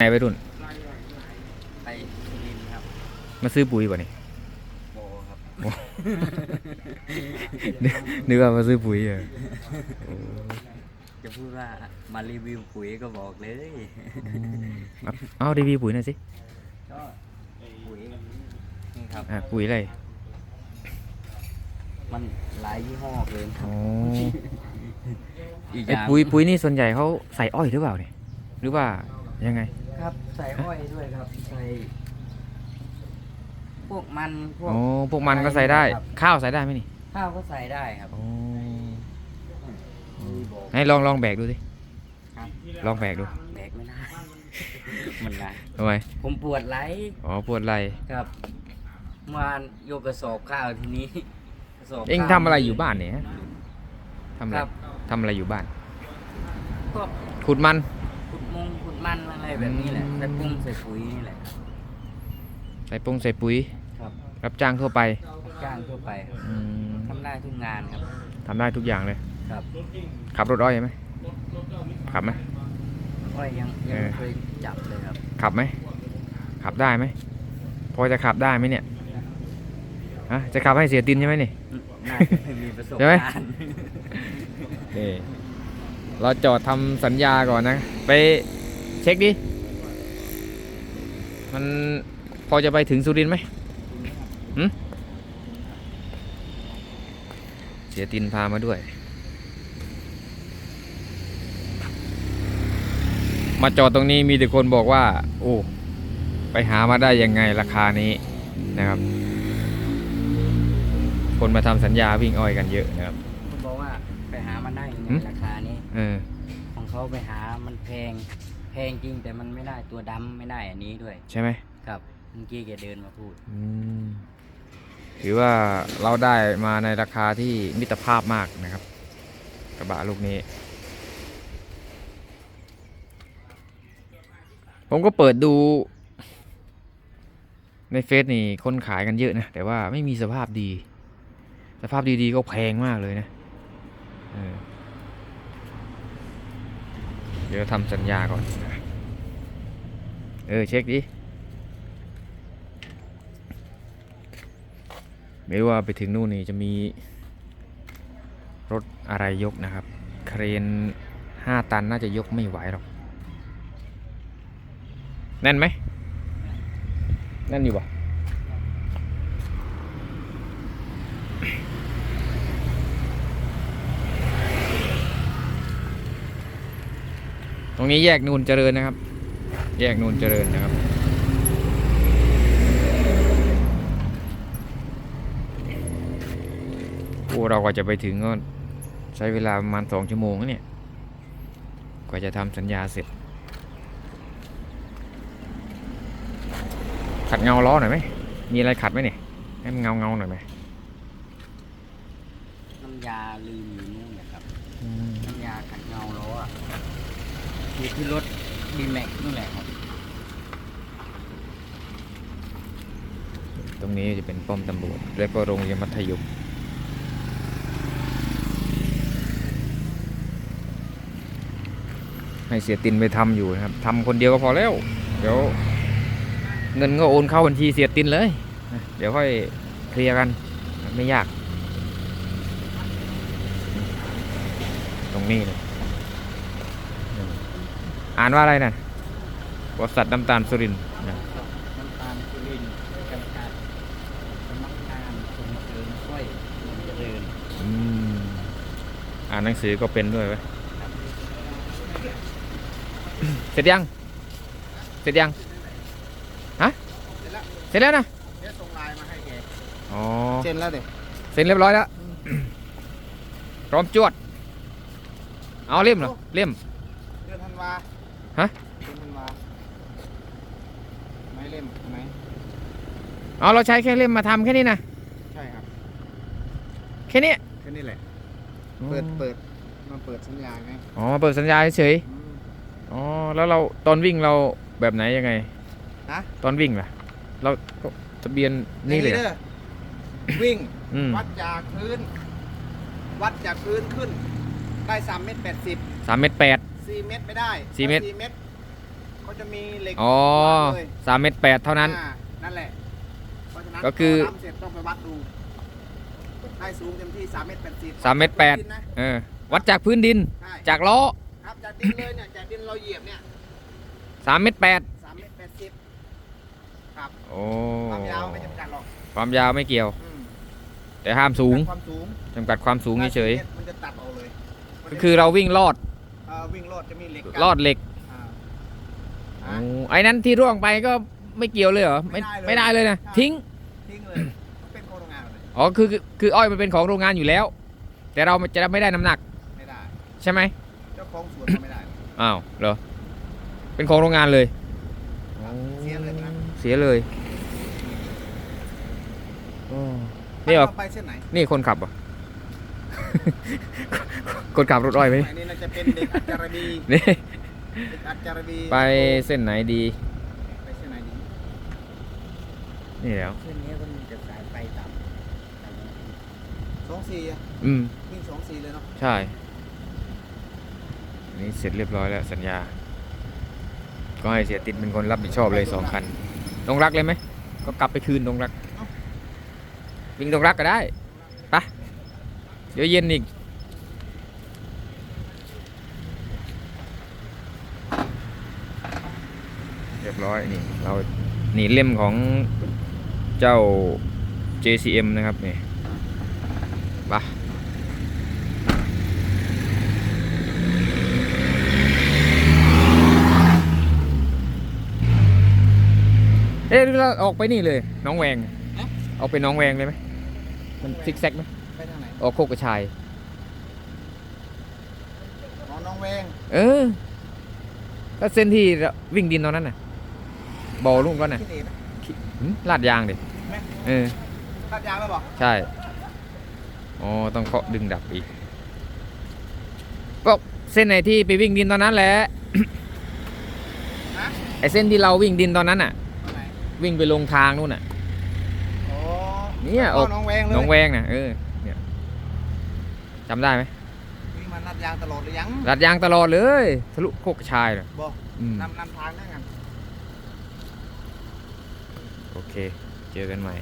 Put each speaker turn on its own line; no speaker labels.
ไงไปรุ่น
ไปสุรินทร์ครับ
มาซื้อปุ๋ยป่ะนี่
โบครับ
นึกนึกว่ามาซื้อปุ๋ยเออ
จะพูดว่ามารีวิวปุ๋ยก็บอกเลย
เอาเอารีวิวปุ๋ยหน่อยสิ
ก็ปุ๋ยนี่ครับ
อะปุ๋ยอะไร
มันหลายยี่ห้อเกินครั
อ๋
บ
อ
อีกอ
ไอ้
ย่าง
ปุ๋ยปุ๋ยนี่ส่วนใหญ่เขาใส่อ้อยหรือเปล่าเนี่ยหรือว่ายังไง
ครับ ใส่อ้อยด้วยครับ ใส่ พวกมันพวก
อ๋อพวกมันก็ใส่ได้
ครับ
ข้าวใส่ได้ไหมนี่
ข้าวก็ใส่ได้ครับ
อ๋อ
มีบอก
ให้ลองลองแบกดูสิ
ครับ
ลองแบกดู
แบกไม่ได้ มันหนะ
ทำไม
ผมปวดไหล่
อ๋อปวดไหล่
ครับเมื่อวานโยกกระสอบข้าวทีนี้กระสอบ
เอ็ง
ข้าว
ทำอะไรอยู่บ้านเนี่ยฮะทำอะไร
ครับ
ทำอะไรอยู่บ้าน
ก็
ขุดมัน
ขุด มงขุดมันอะไรแบบนี้แหละ
อืม
ใส่ปุ้งใส่ปุ๋ยนี่แหละ
ใส่ปงใส่ปุ๋ย
ครับ
รับจ้างทั่วไป
รับจ้างทั่วไปครับ
อืม
ทำได้ทุกงานครับ
ทำได้ทุกอย่างเลย
ครับ
ขับรถอ้อยไหมขับไหม
อ้อยยังยัง
เออ
ไม่เคยจับเลยครับ
ขับไหม ขับได้ไหม พอจะขับได้ไหมเนี่ย ฮะ จะขับให้เสียตินใช่ไหมนี่
น่าจะไม่มีประสบ
ใช่ไหม
การณ์
นี่เราจอดทำสัญญาก่อนนะ ไป เช็คดิ มันพอจะไปถึงสุรินทร์ไหมหึเสียตินพามาด้วย มาจอดตรงนี้มีแต่คนบอกว่า โอ้ไปหามาได้ยังไงราคานี้นะครับ คนมาทำสัญญาวิ่งอ้อยกันเยอะนะครับ
ผมบอกว่าไปหามันได้ยังไง
หืม
ราคานี้
เออ
ของเขาไปหามันแพงแพ งจริงแต่มันไม่ได้ตัวดำไม่ได้อันนี้ด้วย
ใช่ไหม
ครับเมื่อกี้แกเดินมาพูด
อืมถือว่าเราได้มาในราคาที่มิตรภาพมากนะครับ กระบะลูกนี้ ผมก็เปิดดู ในเฟซนี่คนขายกันเยอะนะ แต่ว่าไม่มีสภาพดี สภาพดีๆก็แพงมากเลยนะเออ เดี๋ยวทำสัญญาก่อน เออ เช็คดิไม่ว่าไปถึงนู่นนี่จะมีรถอะไรยกนะครับ เครนห้าตันน่าจะยกไม่ไหวหรอก แน่นไหม แน่นอยู่ปะ ตรงนี้แยกนูนเจริญนะครับ แยกนูนเจริญนะครับโอ้เรากว่าจะไปถึงก็ใช้เวลาประมาณสองชั่วโมงนะเนี่ย กว่าจะทำสัญญาเสร็จ ขัดเงาล้อหน่อยไหม มีอะไรขัดไหมเนี่ย ให้มันเงาเงาๆหน่อยไหม
น้ำยาลืมอยู่นู่นนะครับ น้ำยาขัดเงาล้ออะ อยู่ที่รถดีแม็กนู่นแหละครับ
ตรงนี้จะเป็นป้อมตำรวจ และก็โรงเรียนมัธยม ให้เสียตินไปทำอยู่นะครับทำคนเดียวก็พอแล้ว เดี๋ยว เงินก็โอนเข้าบัญชีเสียตินเลย เดี๋ยวค่อยเคลียร์กัน ไม่ยาก ตรงนี้เลย อ่านว่าอะไรนะบริษัทน้ำตาลสุรินทร์นะ
น้ำตาลสุรินทร์จำกัดสำนักงานส่งเสริมกล้วยเมืองเจริญ
อืมอ่านหนังสือก็เป็นด้วยไหมเสร็จยัง เสร็จยัง ฮะเสร็จแล้วนะ
เดี๋ยวส่งไลน์มาให้แก
อ๋อ
เซ็นแล้วเด็ก
เสร็จเรียบร้อยแล้ว พร้อมจวด เอาเล่มเหรอ เล่ม
เดือนธันวา
ฮะ
เดือนธันวาไม่เล่มไหม
เอาเราใช้แค่เล่มมาทำแค่นี้นะ
ใช่ครับ
แค่นี้
แค่นี้แหละ เปิดเปิดมาเปิดสัญญาไง
อ๋อมาเปิดสัญญาเฉย
อืม
ๆอ๋อแล้วเราตอนวิ่งเราแบบไหนยังไง
ฮะ
ตอนวิ่งล่ะ เราก็ทะเบียนนี่เลย
อาง
เหรอ
ด้อวิ่ง
อืม
วัดจากพื้น วัดจากพื้นขึ้น ได้สามเมตรแปดสิบ
สามเมตรแปด
สี่เมตรไม่ได้
สี่เมตร
สี่เมตรเขาจะมีเหล็ก
อ๋อ
วัดเลย
สามเมตรแปดเท่านั้น
อ่นั่นแหละเพราะฉะนั้น
ก็คือ
พทำเสร็จต้องไปวัดดูได้สูงเต็มที่3เมตร80
สามเมตรแปด
นะ
เออวัดจากพื้นดิน
ใช่
จากล้อ
ครับจากดินเลยเนี่ยจากดินเราเหยียบเนี่ย
สามเมตรแปด
3เมตร80ครับ
โอ้
ความยาวไม่จำกัดหรอก
ความยาวไม่เกี่ยว
อืม
แต่ห้ามสูง
ความสูง
จำกัดความสูงเฉย
มันจะตัดออกเลย
ๆก็คือเราวิ่งลอด
เอ่อ วิ่งรอดจะมีเหล็ก
ลอดเหล็ก
อ่า
โอ้
อะ
ไอ้นั้นที่ร่วงไปก็ไม่เกี่ยวเลยเหรอ
ไม่
ไม่
ได้เลย
ได้เลยนะ
ใช่
ทิ้ง
ทิ้งเลยมันเป็นโครงงานเลย
อ๋อคือคืออ้อยมันเป็นของโรงงานอยู่แล้ว แต่เราจะไม่ได้น้ำหนัก
ไม่ได้
ใช่ไหม
เจ้าของสวนก็ไม่ได้
อ้าวเหรอเป็นของโรงงานเลย
เสียเลยนะ
เสียเลยโอ้นี่เหรอ
ถ้าไปเส้นไหน
นี่คนขับเหรอะ คนขับรถอ้อยไหม
อันนี้น่าจะเป็นเด็กอัจจารบี
นี่
เด็กอัจจารบี
ไปเส้นไหนดี
ไปเส้นไหนดี
นี่แล้ว
เส้นนี้ก็มีแต่สายไฟต่ำต่ำ
สองสี่อะ
อืม
วิ่งสองสี่เลยเนาะ
ใช่อันนี้เสร็จเรียบร้อยแล้วสัญญา ก็ให้เสียติดเป็นคนรับผิดชอบเลยสองคันตรงรักเลยไหมก็กลับไปคืนตรงรัก วิ่งตรงรักก็ได้ไปะเดี๋ยวเย็นอีก เรียบร้อยนี่เรานี่เล่มของเจ้า JCM นะครับนี่ไปะเอ๊ะหรือเราออกไปนี่เลย น้องแวงออกไปน้องแวงเลยไหมมันซิกแซกไหม
ไปทางไหน
ออกโคกกระชาย
อ๋อน้องแวง
เออก็เส้นที่เราวิ่งดินตอนนั้นน่ะบ่อลุ่งก็น่ะ
ที่นี่นะ
หึลาดยางดิ
แม่
เออ
ลาดยางแล้วบอก
ใช่อ๋อต้องเคาะดึงดับอีกก็เส้นไหนที่ไปวิ่งดินตอนนั้นแหละ
ฮะ
ไอเส้นที่เราวิ่งดินตอนนั้นน่ะ
ตรงไหน
วิ่งไปลงทางนู่นน่ะ
อ๋อ
เนี่ย
อ๋
อ
อ
อก
น้องแวงเลย
น้องแวงน่ะเออเนี่ย จำได้ไหม
วิ่งมาลาดยางตลอดเลยยัง
ลาดยางตลอดเลยทะลุโคกกระชายเลย
บอก
อืม
นำนำทางได้ไง
โอเค เจอกันใหม่